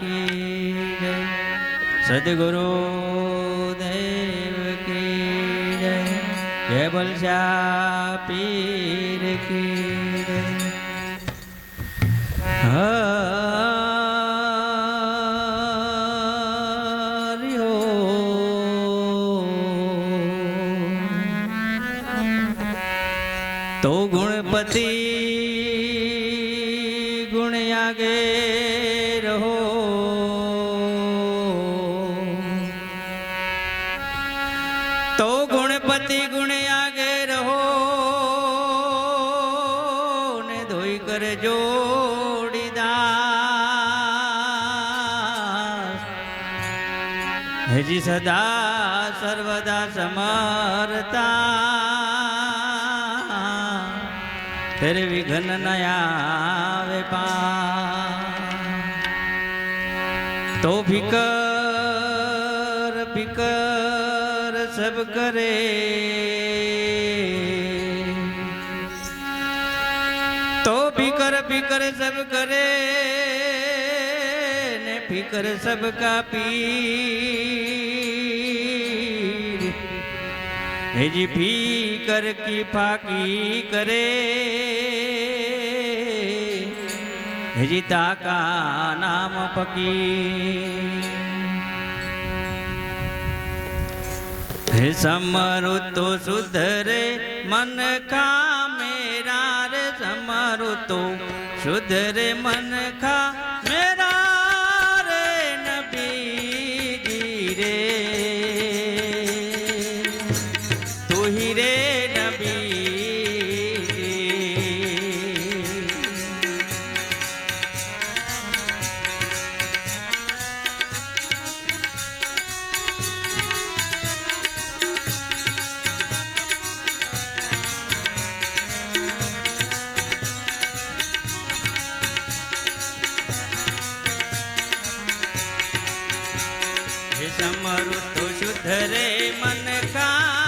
કી જય સદગુરુ દેવ કી જય જય બલશા પીર કી જય હરિ તો ગુણપતિ હજી સદા સર્વદા સમરતા ફેર વિઘન નયા પા તો ફિકર ફિકર સબ કરે. તો ફિકર ફિકર સબ કરે. फिकर सबका पीर। हे जी फीकर की फाकी करे। हेजी ताका नाम पकी। हे समरु तो सुधरे मन का मेरा रे समरु तो सुधरे मन का હે સમરું તો શુદ્ધ રે મન કા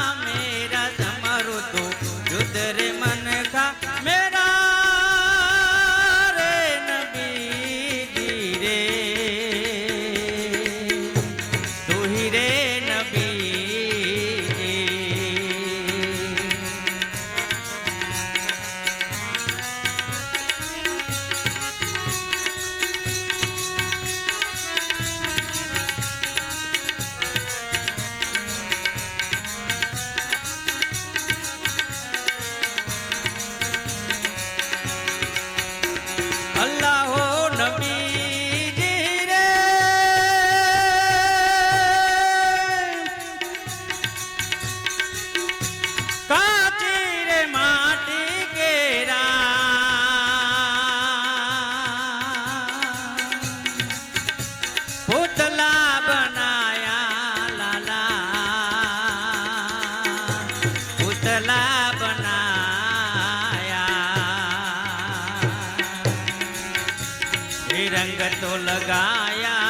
રંગ તો લગાયા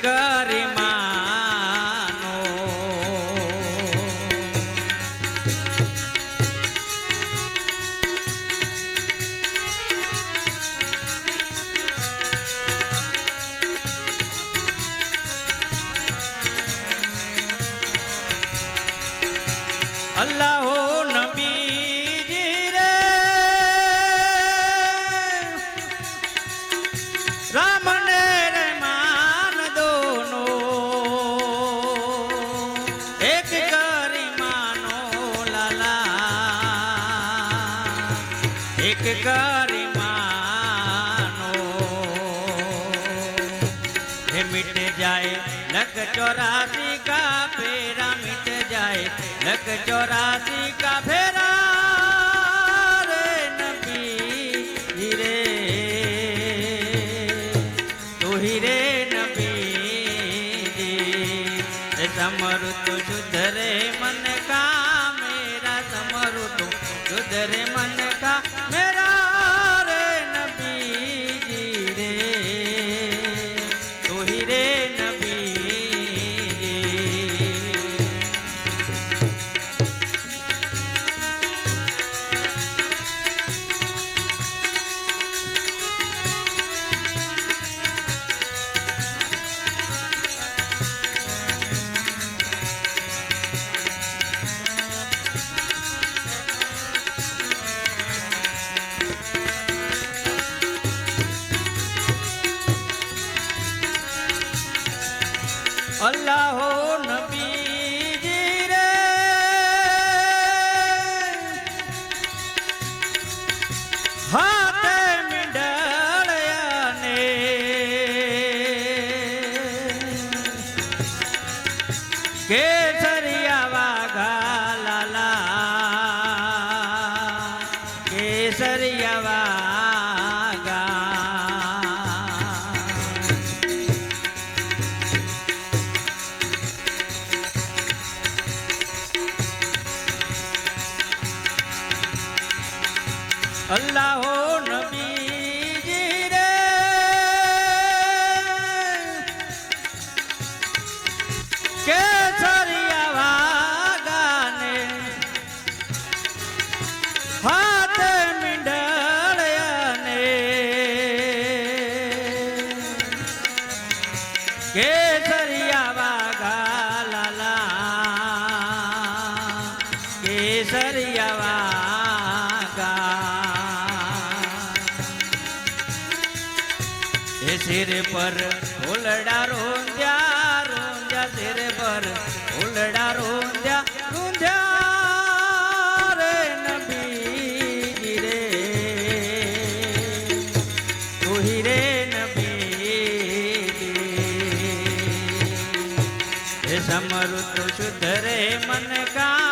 का કરી માનો હે મિટ જાય લખ ચોરાસી કા, ફેરા મિટ જાય લખ ચોરાસી કા, ફેરા કેસરિયા વાઘા લાલા કેસરિયા વાઘા અલ્લાહો નબીજી का सिर पर उलड़ा रोंद्या रोंदा सिर पर उलड़ा रोंद्या रे तू नबी समरुत शुद्ध रे मन का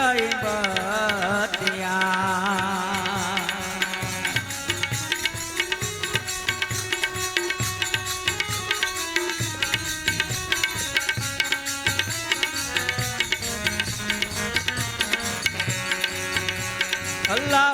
ગઈ બતિયા? અલ્લાહો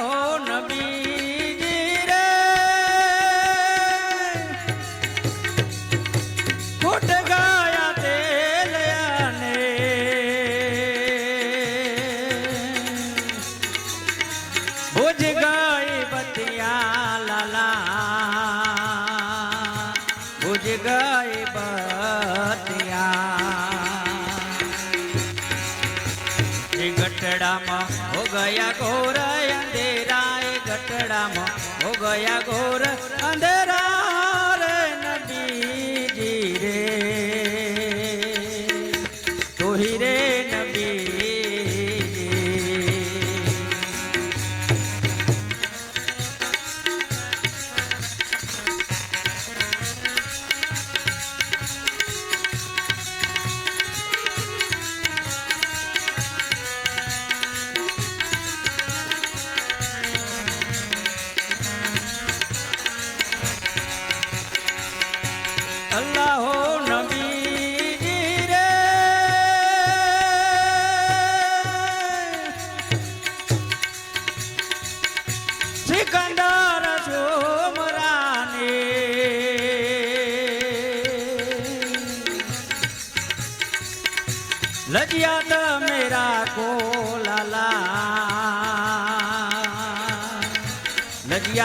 હો ગયા ઘોર અંધેરા એ ગટડામાં. હો ગયા ઘોર અંધેરા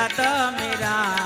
लजिया तो मेरा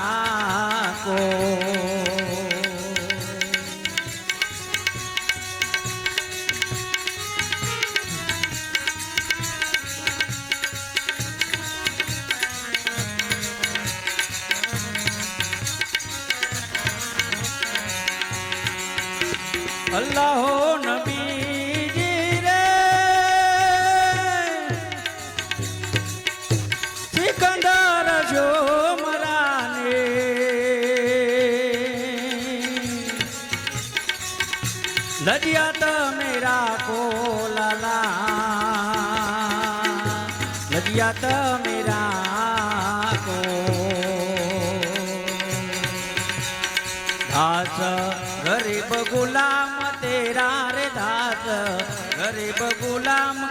दरियात मेरा कोलाला त मेरा को धास गरीब गुलाम तेरा रे धास गरीब गुलाम